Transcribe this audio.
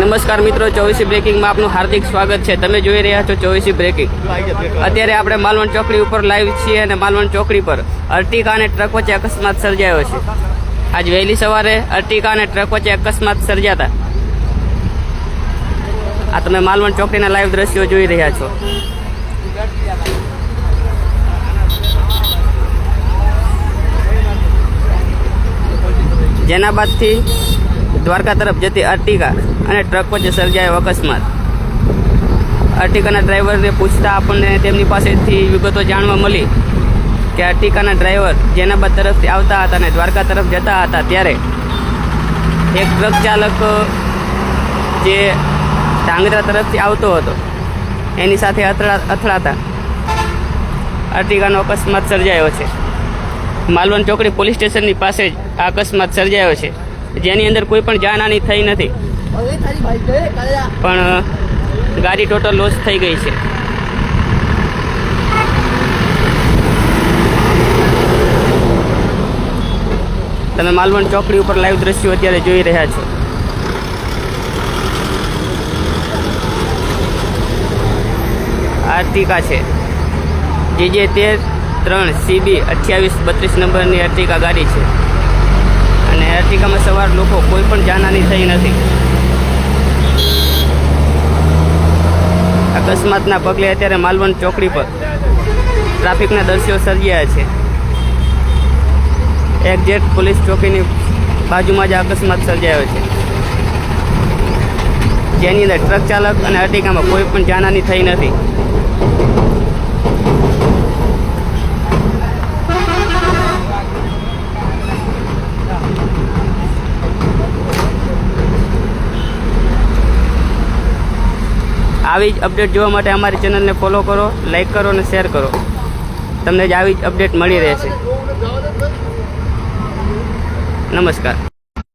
નમસ્કાર મિત્રો, ચોવીસી બ્રેકિંગમાં આપનું હાર્દિક સ્વાગત છે. તમે જોઈ રહ્યા છો ચોવીસી બ્રેકિંગ. અત્યારે આપણે માલવણ ચોકડી ઉપર લાઈવ છીએ અને માલવણ ચોકડી પર અર્ટિકા અને ટ્રક વચ્ચે અકસ્માત સર્જાયો છે. આજ વહેલી સવારે અર્ટિકા અને ટ્રક વચ્ચે અકસ્માત સર્જાતા. આ તમે માલવણ ચોકડીના લાઈવ દ્રશ્યો જોઈ રહ્યા છો. જેના બાદથી દ્વારકા તરફ જતી અર્ટિકા અને ટ્રક વચ્ચે સર્જાયો અકસ્માત. અર્ટિકાના ડ્રાઈવરને પૂછતા આપણને તેમની પાસેથી વિગતો જાણવા મળી કે અર્ટિકાના ડ્રાઈવર જેનાબાદ તરફથી આવતા હતા અને દ્વારકા તરફ જતા હતા ત્યારે એક ટ્રક ચાલક, જે ધાંગધ્રા તરફથી આવતો હતો, એની સાથે અથડા, અથડાતા અર્ટિકાનો અકસ્માત સર્જાયો છે. માલવણ ચોકડી પોલીસ સ્ટેશનની પાસે જ આ અકસ્માત સર્જાયો છે. જેની અંદર કોઈ પણ જાનહાની થઈ નથી. પણ ગાડી ટોટલ લોસ થઈ ગઈ છે. તમે માલવણ ચોકડી ઉપર લાઈવ દ્રશ્યો અત્યારે જોઈ રહ્યા છો. આર્ટિકા છે. જે જે તેર ત્રણ સીબી અઠ્યાવીસ બત્રીસ નંબરની અર્ટિકા ગાડી છે. સવાર લોકો કોઈ પણ જાનહાની થઈ નથી. અકસ્માતના પગલે અત્યારે માલવણ ચોકડી પર ટ્રાફિકના દ્રશ્યો સર્જાયા છે. એક્ઝેક્ટ પોલીસ ચોકીની બાજુમાં જ અકસ્માત સર્જાયો છે. જેની અંદર ટ્રક ચાલક અને અટિકામાં કોઈ પણ જાનહાની થઈ નથી. આવી જ અપડેટ જોવા માટે અમારી ચેનલને ફોલો કરો લાઇક કરો અને શેર કરો. તમને જ આવી જ અપડેટ મળી રહેશે. નમસ્કાર.